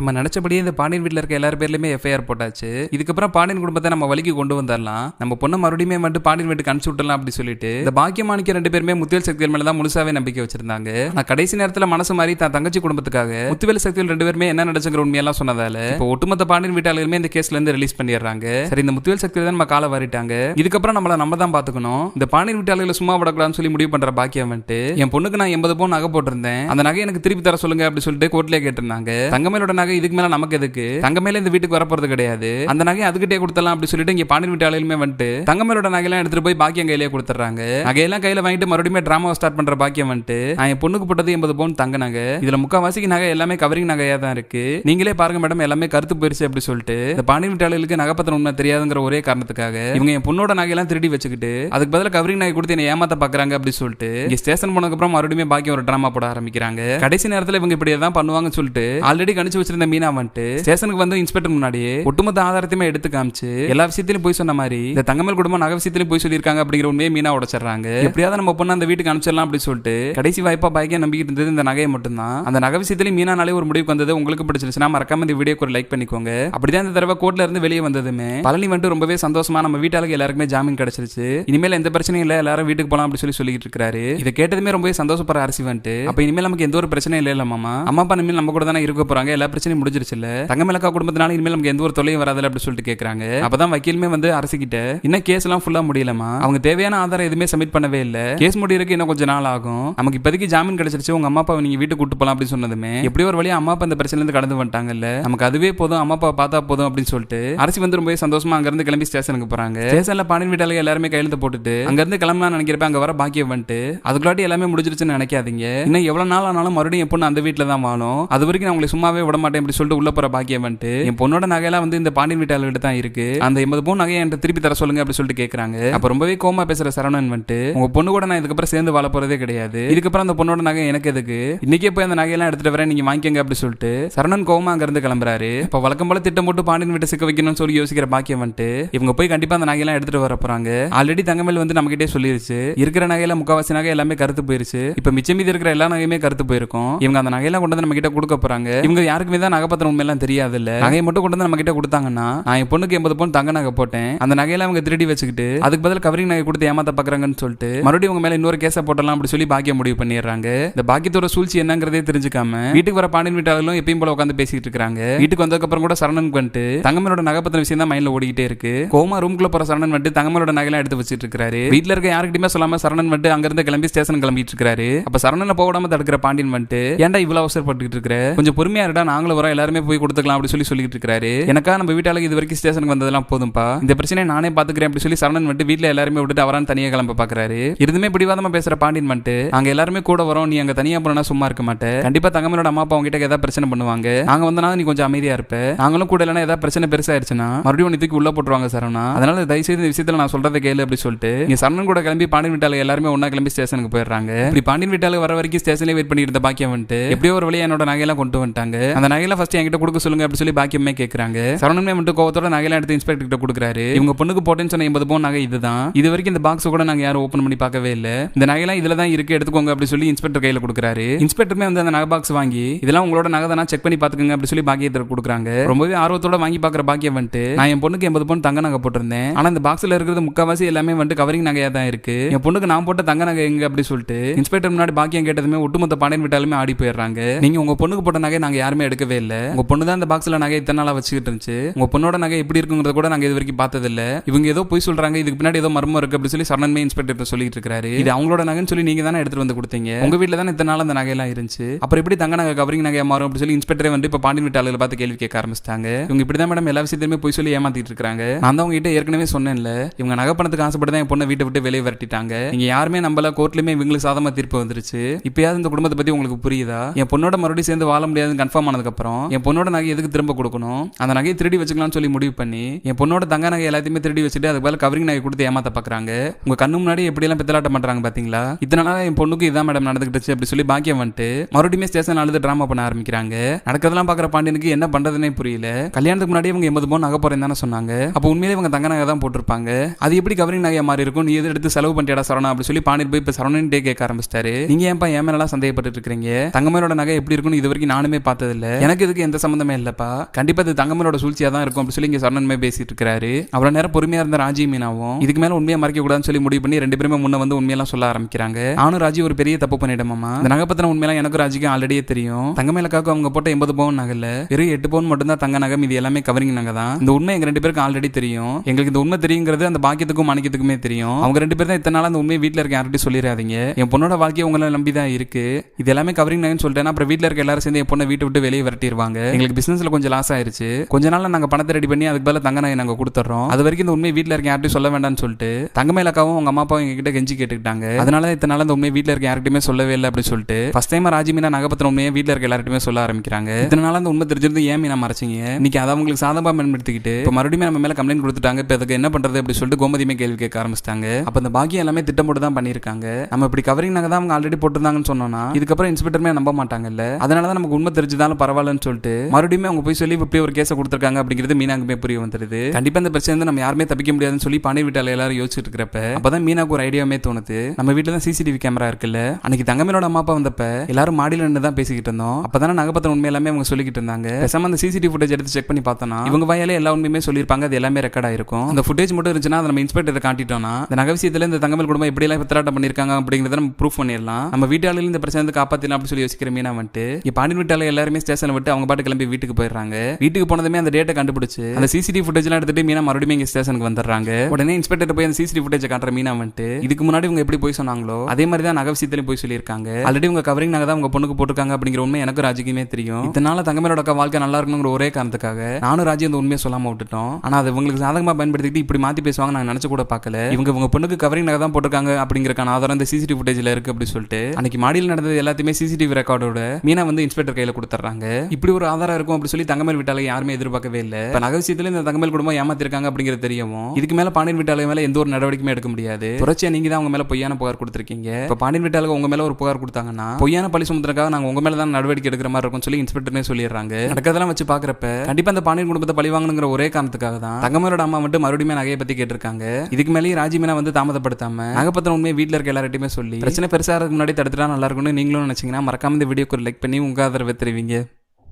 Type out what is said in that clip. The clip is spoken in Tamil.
நம்ம நினைச்சபடியே இந்த பாண்டியன் வீட்டில் இருக்க எல்லார் பேர்லயுமே எஃப்ஐஆர் போட்டாச்சு. இதுக்கப்புறம் பாண்டியன் குடும்பத்தை நம்ம வழிக்கு கொண்டு வந்துடலாம் நம்ம பொண்ணு மறுபடியும் வந்துட்டு பாண்டியன் வீட்டுக்கு அனுப்பிச்சு விட்டலாம் அப்படி சொல்லிட்டு இந்த பாக்கியமானிக்க ரெண்டு பேருமே முத்தியல் சக்திகள் மேல தான் முழுசாவே நம்பிக்கை வச்சிருந்தாங்க. நான் கடைசி நேரத்துல மனசு மாதிரி தான் தங்கச்சி குடும்பத்துக்காக முத்துவேல் சக்திகள் ரெண்டு பேருமே என்ன நடச்சுங்கிற உண்மையெல்லாம் சொன்னதால இப்போ ஒட்டுமொத்த பாண்டியன் வீட்டாளருமே இந்த கேஸ்ல இருந்து ரிலீஸ் பண்ணிடுறாங்க. சரி இந்த முத்துவேல் சக்திகள் தான் நம்ம காலை வாரிட்டாங்க. இதுக்கப்புறம் நம்மள நம்ம தான் பாத்துக்கணும். இந்த பாண்டியன் வீட்டாளர்களை சும்மா விடக்கூடாதுன்னு சொல்லி முடிவு பண்ற பாக்கியம் வந்துட்டு என் பொண்ணுக்கு நான் எண்பது பவுன் நகை போட்டிருந்தேன். அந்த நகை எனக்கு திருப்பி தர சொல்லுங்க அப்படி சொல்லிட்டு கோர்ட்லயே கேட்டிருந்தாங்க. தங்கமேலோட நகை இதுக்கு மேல நமக்கு எதுக்கு? தங்கமேல இந்த வீட்டுக்கு வரப்போறது கிடையாது. அந்த நகை அதுக்கிட்டே கொடுத்தலாம் அப்படி சொல்லிட்டு இங்க பாண்டியன் வீட்டாளருமே வந்துட்டு தங்கமேலோட நகையெல்லாம் எடுத்துட்டு போய் பாக்கியம் கையிலேயே கொடுத்துறாங்க நகையெல்லாம் கையில வாங்கிட்டு மறுபடியும் டிராமா ஸ்டார்ட் பண்ற பாக்கியம் வந்துட்டு நான் என் பொண்ணுக்கு போட்டது எண்பது பவுன் தங்க நகை. இதுல முக்காவாசிக்கு நகை எல்லாமே கவரிங் நகையா தான் இருக்கு. நீங்களே பாருங்க மேடம் எல்லாமே கருத்து போயிருச்சு அப்படி சொல்லிட்டு இந்த பாண்டியன் வீட்டாளர்களுக்கு நகைப்பத்திரம் உண்மை தெரியாதுங்கிற ஒரே காரணத்துக்காக இவங்க என் பொண்ணோட நகையெல்லாம் திருடி வச்சுக்கிட்டு அதுக்கு பதிலா கவரிங் நகை கொடுத்து என்ன ஏமாத்த பாக்குறாங்க அப்படி சொல்லிட்டு இங்க ஸ்டேஷன் போனதுக்கு அப்புறம் மறுபடியும் பாக்கியம் ஒரு டிராமா போட ஆரம்பிக்கிறாங்க. கடைசி நேரத்துல இவங்க இப்படி தான் பண்ணுவாங்கன்னு சொல்லிட்டு ஆல்ரெடி கணிச்சு வச்சிருந்த மீனா வந்துட்டு ஸ்டேஷனுக்கு வந்து இன்ஸ்பெக்டர் முன்னாடியே ஒட்டுமொத்த ஆதாரத்தையுமே எடுத்து காமிச்சு எல்லா விஷயத்திலும் போய் சொன்ன மாதிரி இந்த தங்கமல் குடும்பம் நகை விஷயத்திலும் போய் சொல்லியிருக்காங்க அப்படிங்கிற உண்மையை மீனா உடச்சிடுறாங்க. எப்படியாவது நம்ம பொண்ணு அந்த வீட்டுக்கு அனுப்பிச்சிடலாம் அப்படின்னு சொல்லிட்டு கடைசி வாய்ப்பா பாக்கியம் நம்பிக்கிட்டு இருந்தது இந்த நகையை மட்டும்தான். அந்த நகை விஷயத்திலும் மீனானாலே ஒரு முடிவுக்கு வந்தது உங்களுக்கு பிடிச்சிருச்சுன்னா மறக்காம இந்த வீடியோக்கு ஒரு லைக் பண்ணிக்கோங்க. அப்படிதான் இந்த தடவை கோர்ட்ல இருந்து வெளியே வந்ததுமே பழனி வந்துட்டு ரொம்பவே சந்தோஷமா நம்ம வீட்டாளுக்கு எல்லாருக்குமே ஜாமீன் கிடைச்சிருச்சு. இனிமேல் எந்த பிரச்சனையும் இல்ல எல்லாரும் வீட்டுக்கு போலாம் அப்படி சொல்லி சொல்லிட்டு இருக்காரு. இதை கேட்டதுமே ரொம்பவே சந்தோஷப்படுற அரசி வந்துட்டு அப்ப இனிமேல் நமக்கு எந்த ஒரு பிரச்சனையும் இல்ல மாமா. அம்மா அப்பா இனிமேல் நம்ம கூட தானே இருக்க போறாங்க எல்லா பிரச்சனையும் முடிஞ்சிருச்சு இல்ல தங்கமேலக்கா குடும்பத்தினால இனிமேல் நமக்கு எந்த ஒரு தொல்லையும் வராதுல அப்படி சொல்லிட்டு கேக்குறாங்க. அப்பதான் வக்கீலுமே வந்து அரசு கிட்ட இன்னும் கேஸ் எல்லாம் ஃபுல்லா முடியலமா அவங்க தேவையான ஆதாரம் எதுவுமே சப்மிட் பண்ணவே இல்ல. கேஸ் முடியறதுக்கு இன்னும் கொஞ்சம் நாள் ஆகும். நமக்கு இப்போதைக்கு ஜாமீன் கிடைச்சிருச்சு. உங்க அம்மா அப்பாவை நீங்க வீட்டுக்கு கூட்டு போலாம் அப்படின்னு சொன்னதுமே எப்படி ஒரு வழியா அம்மா அப்பா இந்த பிரச்சனை இருந்து கடந்து வந்துட்டாங்கல்ல. நமக்கு அதுவே போதும். அம்மா அப்பா பார்த்தா போதும் அப்படின்னு சொல்லிட்டு அரசு வந்து ரொம்ப சந்தோஷமா அங்க இருந்து கிளம்பி ஸ்டேஷனுக்கு போறாங்க. ஸ்டேஷன்ல பாண்டியன் வீட்டாளுங்க எல்லாருமே கையெழுத்து போட்டுட்டு அங்க இருந்து கிளம்பலாம் நினைக்கிறப்ப அங்க வர பாக்கியம் வந்துட்டு அதுக்குள்ளாட்டி எல்லாமே முடிஞ்சிருச்சுன்னு நினைக்காதீங்க. இன்னும் எவ்வளவு நாள் ஆனாலும் மறுபடியும் என் அந்த வீட்டுல தான் வாழும். அது வரைக்கும் நான் உங்களை சும்மாவே விட மாட்டேன் அப்படி சொல்லிட்டு உள்ள போற பாக்கியம் வந்துட்டு என் பொண்ணோட நகையெல்லாம் வந்து இந்த பாண்டியன் வீட்டாளர்கிட்ட தான் இருக்கு. அந்த எண்பது பவுன் நகையை என்கிட்ட திருப்பி தர சொல்லுங்க அப்படி சொல்லிட்டு கேக்குறாங்க. அப்ப ரொம்பவே கோமா பேசுற சரவணன் வந்துட்டு உங்க பொண்ணு கூட நான் இதுக்கப்புறம் சேர்ந்து வாழ போறதே கிடையாது. இதுக்கப்புறம் அந்த பொண்ணோட நகை எனக்கு எதுக்கு? இன்னைக்கே போய் அந்த நகையெல்லாம் எடுத்துட்டு வரேன் நீங்க வாங்கிக்கங்க அப்படி சொல்லிட்டு சரவணன் கோமா அங்க இருந்து கிளம்புறாரு. இப்ப வழக்கம் போல திட்டம் போட்டு பாண்டியன் வீட்டை சிக்க வைக்கணும்னு சொல்லி யோசிக்கிற பாக்கியம் வந்துட்டு இவங்க போய் கண்டிப்பா அந்த நகையெல்லாம் எடுத்துட்டு வர போறாங்க. ஆல்ரெடி தங்கமேல் வந்து நம்ம கிட்டே சொல்லிருச்சு. இருக்கிற நகையில முக்காவாசி நகை எல்லாமே கருத்து போயிருச்சு. இப்ப மிச்சம் மீதி இருக்கிற எல்லா நகையுமே கருத்து போயிருக்கும். இவங்க அந்த நகையெல்லாம் கொண்டு வந்து நம்ம கிட்ட கொடுக்க போறாங்க. இவங்க யாருக்குமே தான் நகைப்பத்திரம் உண்மையெல்லாம் தெரியாது இல்ல நகையை மட்டும் கொண்டு வந்து நம்ம கிட்ட கொடுத்தாங்கன்னா நான் என் பொண்ணுக்கு எண்பது பவுன் தங்க நகை போட்டேன். அந்த நகையில அவங்க திருடி வச்சுக்கிட்டு அதுக்கு பதில் கவரிங் நகை கொடுத்து ஏமாத்த பாக்குறாங்கன்னு சொல்லிட்டு மறுபடியும் உங்க மேல இன்னொரு கேஸை போட்டலாம் அப்படி சொல்லி பாக்கியம் முடிவு பண்ணிடுறாங்க. இந்த பாக்கியத்தோட சூழ்ச்சி என்னங்கிறதே தெரிஞ்சுக்காம வீட்டுக்கு வர பாண்டியன் வீட்டாளர்களும் எப்பயும் போல உட்காந்து பேசிட்டு இருக்காங்க. வீட்டுக்கு வந்ததுக்கு அப்புறம் கூட சரணனுக்கு வந்துட்டு தங்கமலோட நகை பத்தின விஷயம் தான் மைண்ட்ல ஓடிக்கிட்டே இருக்கு. கோமா ரூம்குள்ள போற சரணன் வந்துட்டு தங்கமலோட நகையெல்லாம் எடுத்து வச்சிட்டு இருக்காரு. வீட்டுல இருக்க யாருக்கிட்டயுமே சொல்லாம சரணன் வந்துட்டு அங்க இருந்து கிளம்பி ஸ்டேஷன் கிளம்பிட்டு இருக்காரு. அப்ப சரணனை போக விடாம தடுக்கிற பாண்டியன் வந்துட்டு ஏன்டா இவ்வளவு அவசரப்பட்டுக்கிட்டு இருக்கிற? கொஞ்சம் பொறுமையா இருடா நாங்களும் வரோம் எல்லாருமே போய் கொடுத்துக்கலாம் அப்படி சொல்லி சொல்லிட்டு இருக்காரு. எனக்கா நம்ம வீட்டாளுக்கு இது வரைக்கும் ஸ்டேஷனுக்கு வந்ததெல்லாம் போதும்பா. இந்த பிரச்சனை நானே பாத்துக்கிறேன் அப்படி சொல்லி சரணன் வந்துட்டு வீட்டுல எல்லாருமே விட்டுட்டு அவரான் தனியா கிளம்ப பாக்குறாரு. இருந்துமே பிடிவாதமா பேசுற பாண்டியன் வந்துட்டு அங்க எல்லாருமே கூட வரோம். நீ அங்க தனியா போனா சும்மா இருக்க மாட்டேன் கண்டிப்பா தங்கமனோட அம்மா அப்பா உங்ககிட்ட ஏதாவது பிரச்சனை பண்ணுவாங்க. நாங்க வந்தனா நீ கொஞ்சம் அமைதியா இருப்ப. நாங்களும் கூட இல்லைன்னா ஏதாவது பிரச்சனை பெருசாயிருச்சுன்னா மறுபடியும் உன்னை தூக்கி உள்ள போட்டுருவாங்க சரணா அதனால தயவு செய்து இந்த விஷயத்துல நான் சொல்றதை கேளு அப்படி சொல்லிட்டு நீ சரணன் கூட கிளம்பி பாண்டியன் வீட்டால எல்லாருமே ஒண்ணா கிளம்பி ஸ்டேஷனுக்கு போயிடுறாங்க. இப்படி பாண்டியன் வீட்டால வர வரைக்கும் ஸ்டேஷன்லேயே வெயிட் பண்ணிட்டு இருந்த பாக்கியம் வந்துட்டு எப்படியோ ஒரு வழியா என்னோட நகையெல்லாம் கொண்டு வந்துட்டாங்க. அந்த நகையெல்லாம் ஃபர்ஸ்ட் என்கிட்ட கொடுக்க சொல்லுங்க அப்படின்னு சொல்லி பாக்கியமே கேக்குறாங்க. சரணமே மட்டும் கோவத்தோட நகையெல்லாம் எடுத்து இன்ஸ்பெக்டர் கிட்ட கொடுக்குறாரு. இவங்க பொண்ணுக்கு போட்டேன்னு சொன்ன எண்பது பவுன் நகை இதுதான். இது வரைக்கும் இந்த பாக்ஸ் கூட நாங்க யாரும் ஓப்பன் பண்ணி பார்க்கவே இல்ல. இந்த நகையெல்லாம் இதுல தான் இருக்கு எடுத்துக்கோங்க அப்படி சொல்லி இன்ஸ்பெக்டர் கையில கொடுக்குறாரு. இன்ஸ்பெக்டருமே வந்து அந்த நகை பாக்ஸ் வாங்கி இதெல்லாம் உங்களோட நகை தானா? செக் பண்ணி பாத்துக்கங்க அப்படின்னு சொல்லி பாக்கியத்தை கொடுக்குறாங்க. ரொம்பவே ஆர்வத்தோட வாங்கி பாக்குற பாக்கியம் வந்துட்டு நான் என் பொண்ணுக்கு எண்பது பவுன் தங்க நகை போட்டிருந்தேன். ஆனா இந்த பாக்ஸ்ல இருக்கிறது முக்காவாசி எல்லாமே வந்துட்டு கவரிங் நகையா தான் இருக்கு. என் பொண்ணுக்கு நான் போட்ட தங்க நகை எங்க? அப்படி சொல்லிட்டு இன்ஸ்பெக்டர் முன்னாடி பாக்கியம் கேட்டதுமே ஒட்டுமொத்த பாண்டியன் விட்டாலுமே ஆடி போயிடுறாங்க. நீங்க உங்க பொண்ணுக்கு போட்ட நகை நாங்க யாருமே எடுக்கவே இல்லை. உங்க பொண்ணு தான் இந்த பாக்ஸ்ல நகை இத்தனை நாளா வச்சுக்கிட்டு இருந்துச்சு. உங்க பொண்ணோட நகை எப்படி இருக்குங்கிறத கூட நாங்க இது வரைக்கும் பார்த்தது இல்ல இவங்க ஏதோ போய் சொல்றாங்க இதுக்கு பின்னாடி ஏதோ மர்மம் இருக்கு அப்படின்னு சொல்லி சரணன்மை இன்ஸ்பெக்டர் சொல்லிட்டு இருக்காரு. இது அவங்களோட நகைன்னு சொல்லி நீங்க தானே எடுத்துட்டு வந்து கொடுத்தீங்க. உங்க வீட்டுல தானே இத்தனை நாள் அந்த நகையெல்லாம் இருந்துச்சு. அப்புறம் எப்படி தங்க நகை கவரிங் நகையா மாறும் அப்படின்னு சொல்லி இன்ஸ்பெக்டரே வந்து இப்ப பாண்டியன் வீட்டு ஆளுகளை பார்த்து கேள்வி கேட்க ஆரம்பிச்சிட்டாங்க. இவங்க இப்படிதான் மேடம் எல்லா விஷயத்தையுமே போய் சொல்லி ஏமாத்திட்டு இருக்காங்க. நான் தான் உங்ககிட்ட ஏற்கனவே சொன்னேன்ல இவங்க நகை பணத்துக்கு ஆசைப்பட்டு தான் என் பொண்ணை வீட்டை விட்டு வெளியே விரட்டிட்டாங்க. நீங்க யாருமே நம்பல கோர்ட்லயுமே இவங்களுக்கு சாதமா தீர்ப்பு வந்துருச்சு. இப்பயாவது இந்த குடும்பத்தை பத்தி உங்களுக்கு புரியுதா? என் பொண்ணோட மறுபடியும் சேர்ந்து வாழ முடியாதுன்னு கன்ஃபார்ம் ஆனதுக்கு அப்புறம் என் பொண்ணோட நகை எதுக்கு திரும்ப கொடுக்கணும்? அந்த நகையை திருடி வச்சுக்கலாம்னு சொல்லி முடிவு பண்ணி என் பொண்ணோட தங்க நகை எல்லாத்தையுமே திருடி வச்சுட்டு அதுக்கு பதில் கவரிங் நகை கொடுத்து ஏமாத்த பாக்குறாங்க. உங்க கண்ணு முன்னாடி எப்படி எல்லாம் பித்தலாட்டம் பண்றாங்க பாத்தீங்களா? இத்தனை என் பொண்ணுக்கு இதான் மேடம் நடந்துகிட்டுச்சு அப்படி சொல்லி பாக்கியம் வந்துட்டு மறுபடியும் ஸ்டேஷன் அழுது டிராமா பண்ண ஆரம்பிக்கிறாங்க. நடக்கிறதெல்லாம் பாக்குற பாண்டியனுக்கு என்ன பண்றதுனே புரியல. கல்யாணத்துக்கு முன்னாடி இவங்க எண்பது பவுன் நகை போறேன் தானே சொன்னாங்க. அப்போ உண்மையிலே இவங்க தங்க நகை தான் போட்டிருப்பாங்க. அது எப்படி கவரிங் நகையா மாறி இருக்கும்? நீ எது எடுத்து செலவு பண்ணிட்டா சரணா அப்படி சொல்லி பாண்டியன் போய் இப்ப டே கேட்க ஆரம்பிச்சிட்டாரு. நீங்க ஏன்பா ஏன் மேலாம் சந்தேகப்பட்டு இருக்கீங்க தங்கமேலோட நகை எப்படி இருக்கும்னு இது வரைக்கும் நானுமே பார்த்ததில்ல. எனக்கு இதுக்கு எந்த சம்மந்தமே இல்லப்பா. கண்டிப்பா இது தங்கமனோட சூழ்ச்சியா தான் இருக்கும் அப்படி சொல்லி இங்க சரணன்மே பேசிட்டு இருக்காரு அவ்வளவு நேரம் பொறுமையா இருந்த ராஜி மீனாவும் இதுக்கு மேல உண்மையை மறைக்க கூடாதுன்னு சொல்லி முடிவு பண்ணி ரெண்டு பேருமே முன்ன வந்து உண்மையெல்லாம் சொல்ல ஆரம்பிக்கிறாங்க. நானும் ராஜி ஒரு பெரிய தப்பு பண்ணிடமாமா இந்த நகை பத்தின உண்மையெல்லாம் எனக்கும் ராஜிக்கும் ஆல்ரெடியே தெரியும். தங்கமேலக்காவுக்கு அவங்க போட்ட எண்பது பவுன் நகல வெறும் எட்டு பவுன் மட்டும் தான் தங்க நகை இது எல்லாமே கவரிங் நகை தான். இந்த உண்மை எங்க ரெண்டு பேருக்கு ஆல்ரெடி தெரியும். எங்களுக்கு இந்த உண்மை தெரியுங்கிறது அந்த பாக்கியத்துக்கும் மாணிக்கத்துக்குமே தெரியும். அவங்க ரெண்டு பேரும் தான் இத்தனை நாள் அந்த உண்மையை வீட்டில் இருக்க யார்கிட்டையும் சொல்லிடாதீங்க என் பொண்ணோட வாழ்க்கையை உங்களை நம்பி தான் இருக்கு. இது எல்லாமே கவரிங் நகைன்னு சொல்லிட்டேன் அப்புறம் வீட்டில் இருக்க எல்லாரும் சேர்ந்து என் பொண்ணை வீட்டை விட்டு வெளியே கட்டிடுவாங்க எங்களுக்கு பிசினஸ்ல கொஞ்சம் லாஸ் ஆயிருச்சு. கொஞ்ச நாள் நாங்க பணத்தை ரெடி பண்ணி அதுக்கு பதிலா தங்க நகை நாங்க கொடுத்துறோம். அது வரைக்கும் இந்த உண்மை வீட்டில் இருக்க யார்ட்டையும் சொல்ல வேண்டாம்னு சொல்லிட்டு தங்கமேலக்காவும் உங்க அம்மா அப்பாவும் எங்ககிட்ட கெஞ்சி கேட்டுக்கிட்டாங்க. அதனால இத்தனை நாள் இந்த உண்மை வீட்டில் இருக்க யார்கிட்டயுமே சொல்லவே இல்லை அப்படின்னு சொல்லிட்டு ஃபர்ஸ்ட் டைம் ராஜிமீனா நகப்பத்தின உண்மையை வீட்டில் இருக்க எல்லார்ட்டையுமே சொல்ல ஆரம்பிக்கிறாங்க. இத்தனை நாள் அந்த உண்மை தெரிஞ்சிருந்து ஏன் மீனா மறைச்சிங்க? இன்னைக்கு அதை அவங்களுக்கு சாதமா பயன்படுத்திக்கிட்டு இப்போ மறுபடியும் நம்ம மேல கம்ப்ளைண்ட் கொடுத்துட்டாங்க. இப்போ அதுக்கு என்ன பண்றது அப்படின்னு சொல்லிட்டு கோமதியுமே கேள்வி கேட்க ஆரம்பிச்சிட்டாங்க. அப்போ அந்த பாக்கியம் எல்லாமே திட்டம் போட்டு தான் பண்ணியிருக்காங்க. நம்ம இப்படி கவரிங் நாங்க தான் அவங்க ஆல்ரெடி போட்டிருந்தாங்கன்னு சொன்னோம்னா இதுக்கப்புறம் இன்ஸ்பெக்டருமே நம்ப மாட்டாங்கல்ல. அதனால தான் நமக்கு உண்மை தெரிஞ்சுதாலும் பரவாயில்லன்னு சொல்லிட்டு மறுபடியும் அவங்க போய் சொல்லி இப்படி ஒரு கேஸை கொடுத்துருக்காங்க அப்படிங்கிறது மீனாக்குமே புரிய வந்துருது கண்டிப்பா இந்த பிரச்சனை நம்ம யாருமே தப்பிக்க முடியாதுன்னு சொல்லி பாண்டி வீட்டால எல்லாரும் யோசிச்சுட்டு இருக்கிறப்ப அப்பதான் மீனாக்கு ஒரு ஐடியாவே தோணுது. நம்ம வீட்டுல தான் சிசிடிவி கேமரா இருக்குல்ல? அன்னைக்கு தங்கமேனோட அம்மா அப்பா வந்தப்ப எல்லாரும் மாடியில நின்று தான் பேசிக்கிட்டு இருந்தோம். அப்பதானே நகப்பத்திர உண்மை எல்லாமே அவங்க சொல்லிக்கிட்டு இருந்தாங்க. பேசாம அந்த சிசிடிவி ஃபுட்டேஜ் எடுத்து செக் பண்ணி பார்த்தோம்னா இவங்க வாயாலே எல்லா உண்மையுமே சொல்லியிருப்பாங்க. அது எல்லாமே ரெக்கார்ட் ஆயிருக்கும். அந்த ஃபுட்டேஜ் மட்டும் இருந்துச்சுன்னா அதை நம்ம இன்ஸ்பெக்டர் காட்டிட்டோம்னா இந்த நகை விஷயத்துல இந்த தங்கமேல் குடும்பம் எப்படி எல்லாம் திராட்டம் பண்ணிருக்காங்க அப்படிங்கறத நம்ம ப்ரூஃப் பண்ணிடலாம். நம்ம வீட்டாளில் இந்த பிரச்சனை காப்பாற்றலாம் காப்பாத்திடலாம் அப்படி சொல்லி யோசிக்கிற மீனா வந்துட்டு இங்க பாண்டியன் வீட்டால எல்லாருமே ஸ்டேஷன் விட்டு அவங்க பாட்டு கிளம்பி வீட்டுக்கு போயிடுறாங்க. வீட்டுக்கு போனதுமே அந்த டேட்டை கண்டுபிடிச்சு அந்த சிசிடிவி ஃபுட்டேஜ் எல்லாம் எடுத்துட்டு மீனா மறுபடியும் இங்க ஸ்டேஷனுக்கு வந்துடுறாங்க. உடனே இன்ஸ்பெக்டர் போய் அந்த சிசிடிவி ஃபுட்டேஜ் காட்டுற மீனா வந்துட்டு இதுக்கு முன்னாடி இவங்க எப்படி போய் சொன்னாங்களோ அதே மாதிரி தான் நகை விஷயத்திலையும் போய் சொல்லியிருக்காங்க. ஆல்ரெடி உங்க கவரிங் நகை தான் உங்க பொண்ணுக்கு போட்டிருக்காங்க அப்படிங்கிற உண்மை எனக்கு ராஜிக்குமே தெரியும். இதனால தங்கமேலோட வாழ்க்கை நல்லா இருக்கணுங்கிற ஒரே காரணத்துக்காக நானும் ராஜி அந்த உண்மையை சொல்லாம விட்டுட்டோம். ஆனா அது உங்களுக்கு சாதகமா பயன்படுத்திட்டு இப்படி மாத்தி பேசுவாங்க நான் நினைச்சு கூட பார்க்கல. இவங்க உங்க பொண்ணுக்கு கவரிங் நகை தான் போட்டிருக்காங்க அப்படிங்கிறக்கான ஆதாரம் இந்த சிசிடிவி ஃபுட்டேஜ்ல இருக்கு அப்படின்னு சொல்லிட்டு அன்னைக்கு மாடியில் நடந்தது எல்லாத்தையுமே சிசிடிவி ரெக்கார்டோட மீனா வந்து இன்ஸ்பெக்டர் கையில கொடுத்துறாங்க இப்படி ஒரு ஆதாரம் இருக்கும் அப்படி சொல்லி தங்கமேல் விட்டாலை யாருமே எதிர்பார்க்கவே இல்லை. இப்ப நகை விஷயத்துல இந்த தங்கமேல் குடும்பம் ஏமாத்திருக்காங்க அப்படிங்கிறது தெரியவும் இதுக்கு மேல பாண்டியன் விட்டாலை மேல எந்த ஒரு நடவடிக்கையுமே எடுக்க முடியாது. புரட்சியா நீங்க தான் உங்க மேல பொய்யான புகார் கொடுத்திருக்கீங்க. இப்ப பாண்டியன் விட்டாலுக்கு உங்க மேல ஒரு புகார் கொடுத்தாங்கன்னா பொய்யான பழி சுமத்துறதுக்காக நாங்க உங்க மேல தான் நடவடிக்கை எடுக்கிற மாதிரி இருக்கும் சொல்லி இன்ஸ்பெக்டர்னே சொல்லிடுறாங்க. நடக்கிறதெல்லாம் வச்சு பாக்குறப்ப கண்டிப்பா அந்த பாண்டியன் குடும்பத்தை பழி வாங்கணுங்கிற ஒரே காரணத்துக்காக தான் தங்கமேலோட அம்மா மட்டும் மறுபடியும் நகையை பத்தி கேட்டிருக்காங்க. இதுக்கு மேலேயும் ராஜிமீனா வந்து தாமதப்படுத்தாம நகைப்பத்திரம் உண்மையை வீட்டில் இருக்க எல்லார்ட்டையுமே சொல்லி பிரச்சனை பெருசாக முன்னாடி தடுத்துட்டா நல்லா இருக்கும்னு நீங்களும் நினைச்சீங்கன்னா மறக்காம இந்த வீடியோக்கு லைக் பண்ணி உங்க ஆதரவை தெரிவிங்க.